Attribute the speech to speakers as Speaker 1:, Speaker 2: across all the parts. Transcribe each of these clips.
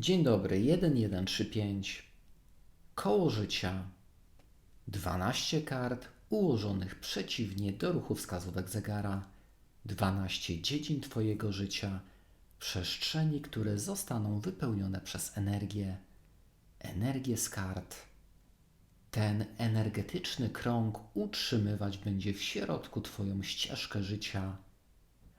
Speaker 1: Dzień dobry, 1135. Koło życia. 12 kart ułożonych przeciwnie do ruchu wskazówek zegara. 12 dziedzin Twojego życia, przestrzeni, które zostaną wypełnione przez energię. Energię z kart. Ten energetyczny krąg utrzymywać będzie w środku Twoją ścieżkę życia.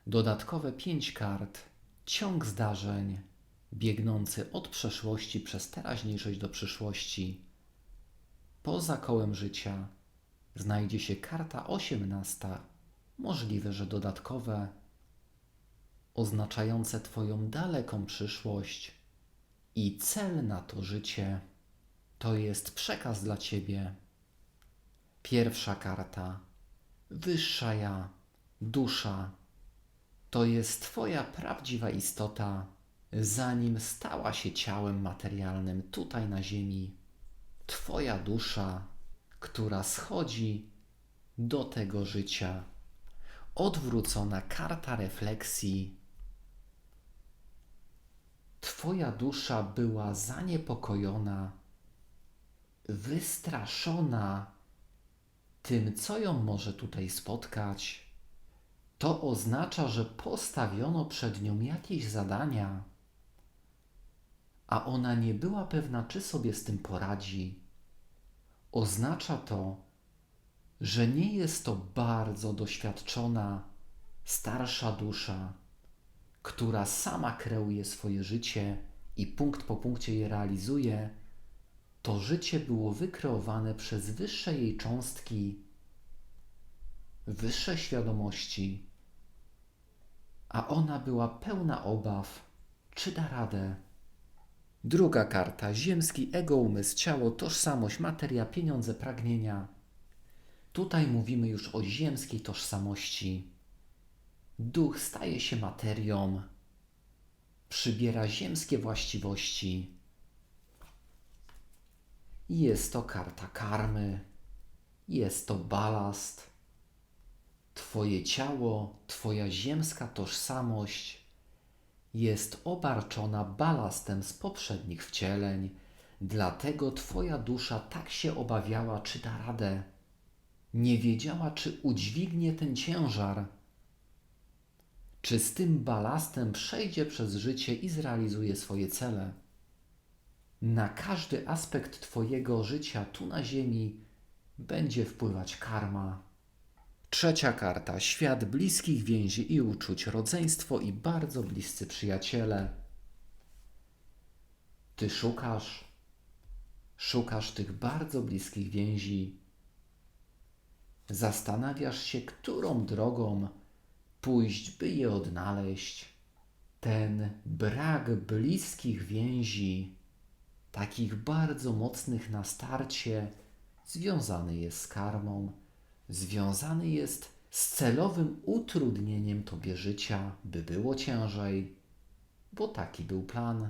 Speaker 1: Dodatkowe pięć kart, ciąg zdarzeń, biegnący od przeszłości przez teraźniejszość do przyszłości. Poza kołem życia znajdzie się karta osiemnasta, możliwe, że dodatkowe, oznaczające Twoją daleką przyszłość i cel na to życie. To jest przekaz dla Ciebie. Pierwsza karta. Wyższa ja, dusza. To jest Twoja prawdziwa istota, zanim stała się ciałem materialnym tutaj na Ziemi. Twoja dusza, która schodzi do tego życia. Odwrócona karta refleksji. Twoja dusza była zaniepokojona, wystraszona tym, co ją może tutaj spotkać. To oznacza, że postawiono przed nią jakieś zadania, a ona nie była pewna, czy sobie z tym poradzi. Oznacza to, że nie jest to bardzo doświadczona, starsza dusza, która sama kreuje swoje życie i punkt po punkcie je realizuje. To życie było wykreowane przez wyższe jej cząstki, wyższe świadomości, a ona była pełna obaw, czy da radę. Druga karta. Ziemski ego, umysł, ciało, tożsamość, materia, pieniądze, pragnienia. Tutaj mówimy już o ziemskiej tożsamości. Duch staje się materią, przybiera ziemskie właściwości. Jest to karta karmy, jest to balast. Twoje ciało, Twoja ziemska tożsamość jest obarczona balastem z poprzednich wcieleń, dlatego Twoja dusza tak się obawiała, czy da radę. Nie wiedziała, czy udźwignie ten ciężar, czy z tym balastem przejdzie przez życie i zrealizuje swoje cele. Na każdy aspekt Twojego życia tu na Ziemi będzie wpływać karma. Trzecia karta. Świat bliskich więzi i uczuć, rodzeństwo i bardzo bliscy przyjaciele. Ty szukasz, szukasz tych bardzo bliskich więzi. Zastanawiasz się, którą drogą pójść, by je odnaleźć. Ten brak bliskich więzi, takich bardzo mocnych na starcie, związany jest z karmą związany jest z celowym utrudnieniem Tobie życia, by było ciężej, bo taki był plan.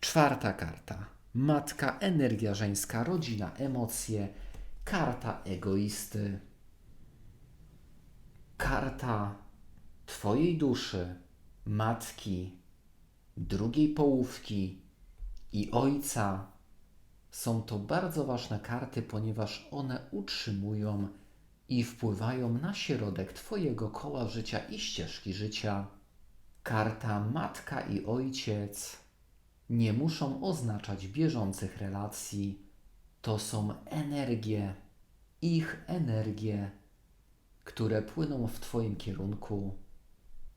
Speaker 1: Czwarta karta. Matka, energia żeńska, rodzina, emocje, karta egoisty, karta Twojej duszy, matki, drugiej połówki i ojca. Są to bardzo ważne karty, ponieważ one utrzymują i wpływają na środek Twojego koła życia i ścieżki życia. Karta matka i ojciec nie muszą oznaczać bieżących relacji. To są energie, ich energie, które płyną w Twoim kierunku.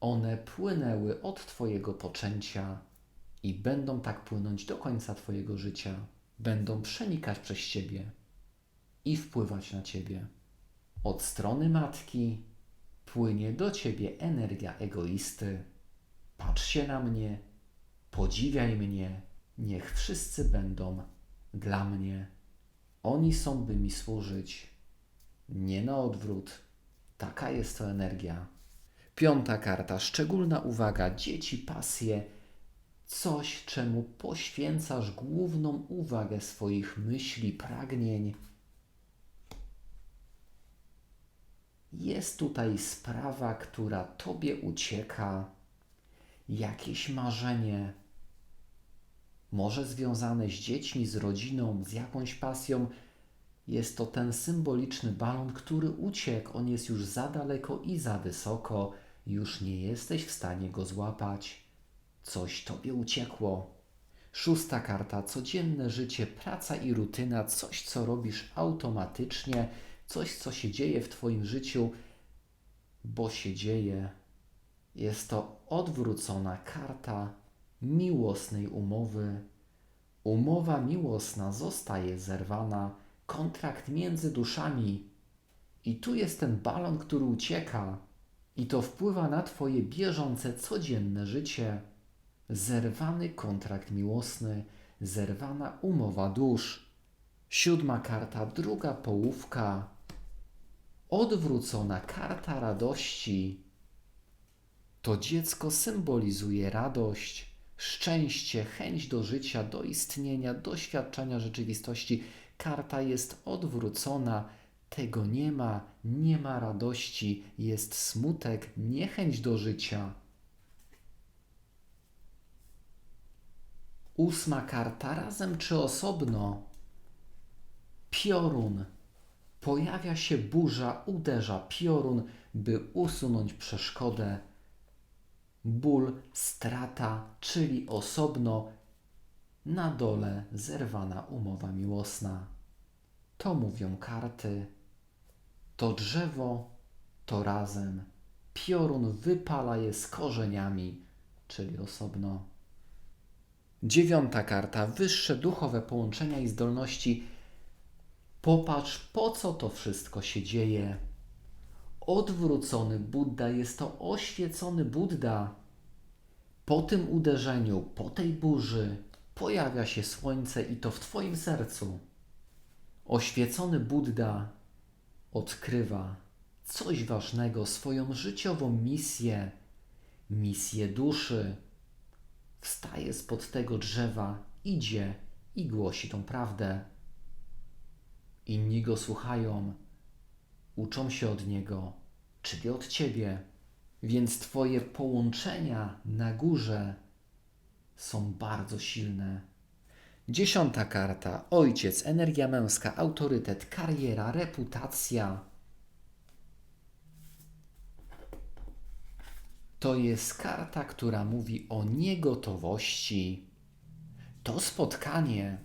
Speaker 1: One płynęły od Twojego poczęcia i będą tak płynąć do końca Twojego życia. Będą przenikać przez Ciebie i wpływać na Ciebie. Od strony matki płynie do ciebie energia egoisty. Patrz się na mnie, podziwiaj mnie, niech wszyscy będą dla mnie. Oni są, by mi służyć. Nie na odwrót. Taka jest to energia. Piąta karta. Szczególna uwaga. Dzieci, pasje. Coś, czemu poświęcasz główną uwagę swoich myśli, pragnień jest tutaj sprawa, która tobie ucieka, jakieś marzenie, może związane z dziećmi, z rodziną, z jakąś pasją. Jest to ten symboliczny balon, który uciekł. On jest już za daleko i za wysoko. Już nie jesteś w stanie go złapać. Coś tobie uciekło. Szósta karta codzienne życie, praca i rutyna, coś co robisz automatycznie, coś co się dzieje w Twoim życiu, bo się dzieje. Jest to odwrócona karta miłosnej umowy. Umowa miłosna zostaje zerwana, kontrakt między duszami. I tu jest ten balon, który ucieka, i to wpływa na Twoje bieżące, codzienne życie. Zerwany kontrakt miłosny, zerwana umowa dusz. Siódma karta, druga połówka. Odwrócona karta radości. To dziecko symbolizuje radość, szczęście, chęć do życia, do istnienia, doświadczenia rzeczywistości. Karta jest odwrócona, tego nie ma, nie ma radości, jest smutek, niechęć do życia. Ósma karta, razem czy osobno. Piorun. Pojawia się burza, uderza piorun, by usunąć przeszkodę. Ból, strata, czyli osobno. Na dole zerwana umowa miłosna. To mówią karty. To drzewo, to razem. Piorun wypala je z korzeniami, czyli osobno. Dziewiąta karta. Wyższe duchowe połączenia i zdolności. Popatrz, po co to wszystko się dzieje. Odwrócony Buddha jest to oświecony Buddha. Po tym uderzeniu, po tej burzy pojawia się słońce i to w Twoim sercu. Oświecony Buddha odkrywa coś ważnego, swoją życiową misję, misję duszy. Wstaje spod tego drzewa, idzie i głosi tą prawdę. Inni go słuchają, uczą się od niego, czyli od ciebie. Więc twoje połączenia na górze są bardzo silne. Dziesiąta karta. Ojciec, energia męska, autorytet, kariera, reputacja. To jest karta, która mówi o niegotowości. To spotkanie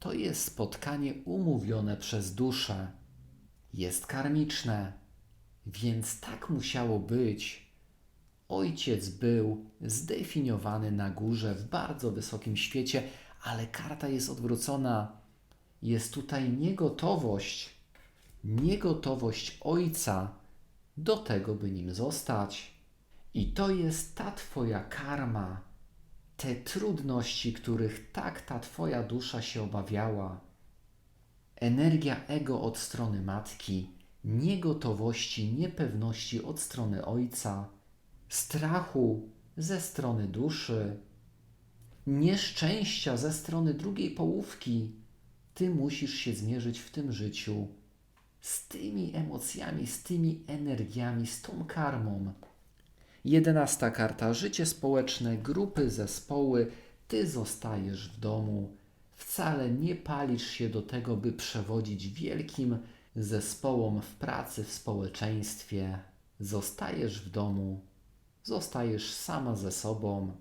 Speaker 1: to jest spotkanie umówione przez duszę. Jest karmiczne, więc tak musiało być. Ojciec był zdefiniowany na górze w bardzo wysokim świecie, ale karta jest odwrócona. Jest tutaj niegotowość, niegotowość ojca do tego, by nim zostać. I to jest ta Twoja karma, te trudności, których tak ta Twoja dusza się obawiała. Energia ego od strony matki, niegotowości, niepewności od strony ojca, strachu ze strony duszy, nieszczęścia ze strony drugiej połówki. Ty musisz się zmierzyć w tym życiu z tymi emocjami, z tymi energiami, z tą karmą. Jedenasta karta. Życie społeczne, grupy, zespoły. Ty zostajesz w domu. Wcale nie palisz się do tego, by przewodzić wielkim zespołom w pracy, w społeczeństwie. Zostajesz w domu. Zostajesz sama ze sobą.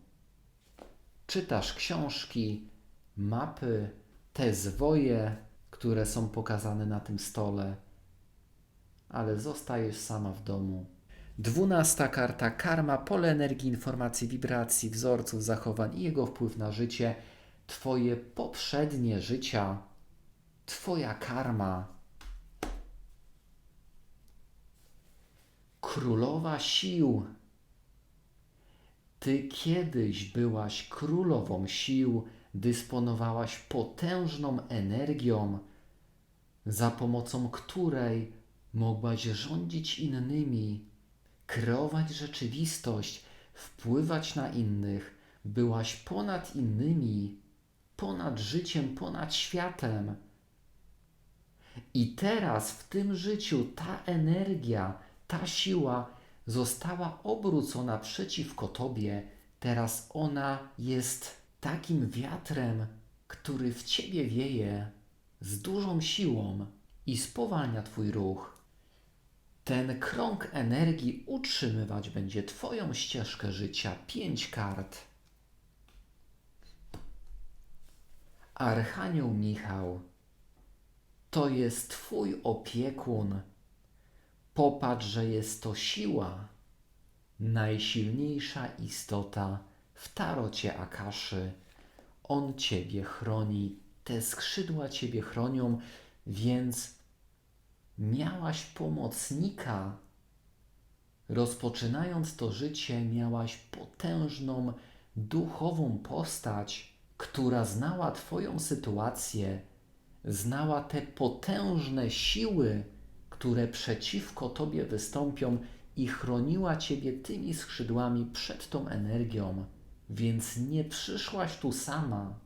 Speaker 1: Czytasz książki, mapy, te zwoje, które są pokazane na tym stole, ale zostajesz sama w domu. Dwunasta karta karma, pole energii, informacji, wibracji, wzorców, zachowań i jego wpływ na życie, Twoje poprzednie życia, Twoja karma. Królowa sił. Ty kiedyś byłaś królową sił, dysponowałaś potężną energią, za pomocą której mogłaś rządzić innymi kreować rzeczywistość, wpływać na innych, byłaś ponad innymi, ponad życiem, ponad światem. I teraz w tym życiu ta energia, ta siła została obrócona przeciwko tobie. Teraz ona jest takim wiatrem, który w ciebie wieje z dużą siłą i spowalnia twój ruch. Ten krąg energii utrzymywać będzie Twoją ścieżkę życia. Pięć kart. Archanioł Michał to jest Twój opiekun. Popatrz, że jest to siła, najsilniejsza istota w tarocie Akaszy. On Ciebie chroni, te skrzydła Ciebie chronią, więc miałaś pomocnika. Rozpoczynając to życie, miałaś potężną duchową postać, która znała Twoją sytuację, znała te potężne siły, które przeciwko Tobie wystąpią i chroniła Ciebie tymi skrzydłami przed tą energią, więc nie przyszłaś tu sama.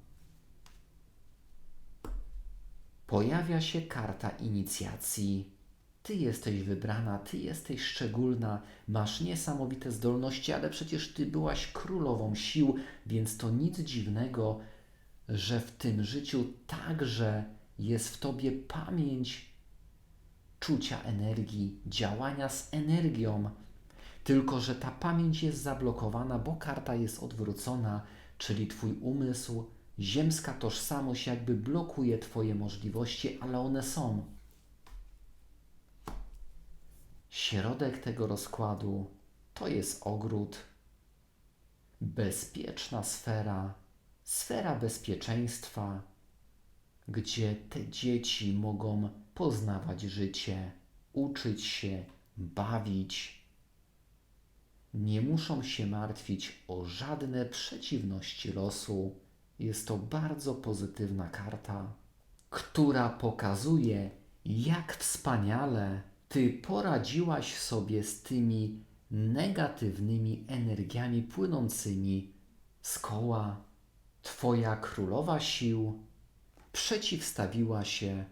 Speaker 1: Pojawia się karta inicjacji. Ty jesteś wybrana, ty jesteś szczególna, masz niesamowite zdolności, ale przecież ty byłaś królową sił, więc to nic dziwnego, że w tym życiu także jest w tobie pamięć czucia energii, działania z energią. Tylko, że ta pamięć jest zablokowana, bo karta jest odwrócona, czyli twój umysł, ziemska tożsamość jakby blokuje twoje możliwości, ale one są. Środek tego rozkładu to jest ogród, bezpieczna sfera, sfera bezpieczeństwa, gdzie te dzieci mogą poznawać życie, uczyć się, bawić. Nie muszą się martwić o żadne przeciwności losu. Jest to bardzo pozytywna karta, która pokazuje, jak wspaniale ty poradziłaś sobie z tymi negatywnymi energiami płynącymi z koła. Twoja królowa sił przeciwstawiła się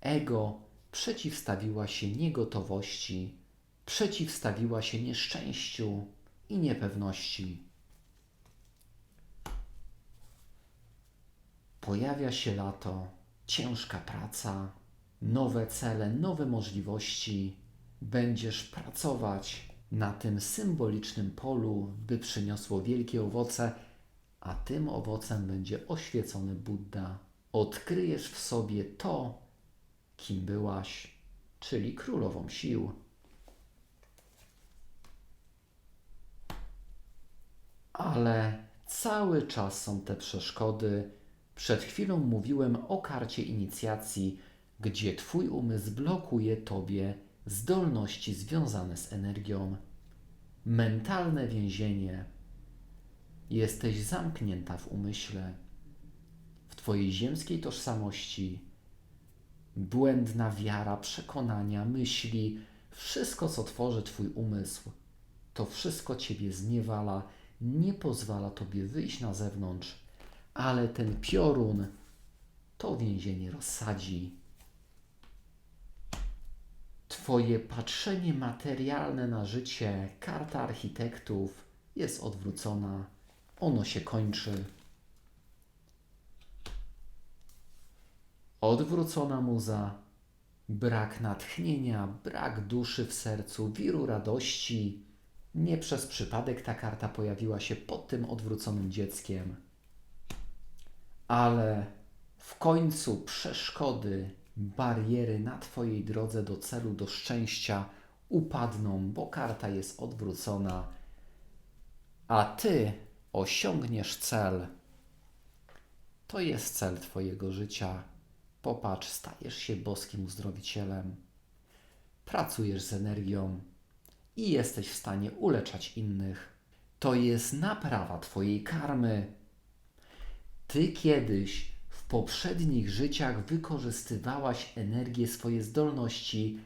Speaker 1: ego, przeciwstawiła się niegotowości, przeciwstawiła się nieszczęściu i niepewności. Pojawia się lato, ciężka praca, nowe cele, nowe możliwości. Będziesz pracować na tym symbolicznym polu, by przyniosło wielkie owoce, a tym owocem będzie oświecony Buddha. Odkryjesz w sobie to, kim byłaś, czyli królową sił. Ale cały czas są te przeszkody. Przed chwilą mówiłem o karcie inicjacji, gdzie Twój umysł blokuje Tobie zdolności związane z energią. Mentalne więzienie. Jesteś zamknięta w umyśle, w Twojej ziemskiej tożsamości. Błędna wiara, przekonania, myśli, wszystko co tworzy Twój umysł, to wszystko Ciebie zniewala, nie pozwala Tobie wyjść na zewnątrz, ale ten piorun to więzienie rozsadzi Twoje patrzenie materialne na życie, karta architektów jest odwrócona. Ono się kończy. Odwrócona muza, brak natchnienia, brak duszy w sercu, wiru radości. Nie przez przypadek ta karta pojawiła się pod tym odwróconym dzieckiem. Ale w końcu przeszkody bariery na Twojej drodze do celu, do szczęścia upadną, bo karta jest odwrócona, a Ty osiągniesz cel. To jest cel Twojego życia. Popatrz, stajesz się boskim uzdrowicielem. Pracujesz z energią i jesteś w stanie uleczać innych. To jest naprawa Twojej karmy. Ty kiedyś poprzednich życiach wykorzystywałaś energię, swoje zdolności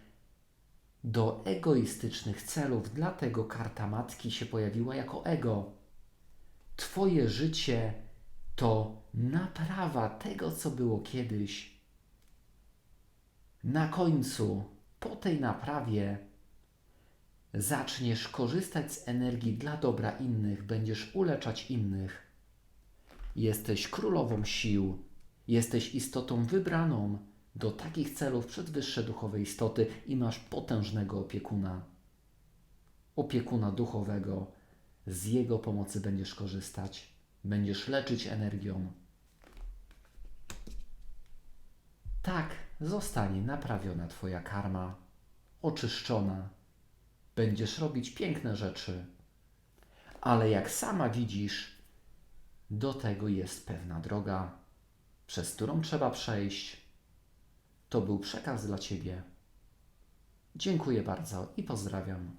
Speaker 1: do egoistycznych celów, dlatego karta matki się pojawiła jako ego. Twoje życie to naprawa tego, co było kiedyś. Na końcu, po tej naprawie, zaczniesz korzystać z energii dla dobra innych, będziesz uleczać innych Jesteś królową sił. Jesteś istotą wybraną do takich celów przez wyższe duchowe istoty i masz potężnego opiekuna. Opiekuna duchowego. Z jego pomocy będziesz korzystać. Będziesz leczyć energią. Tak zostanie naprawiona Twoja karma, oczyszczona. Będziesz robić piękne rzeczy. Ale jak sama widzisz, do tego jest pewna droga, przez którą trzeba przejść. To był przekaz dla Ciebie. Dziękuję bardzo i pozdrawiam.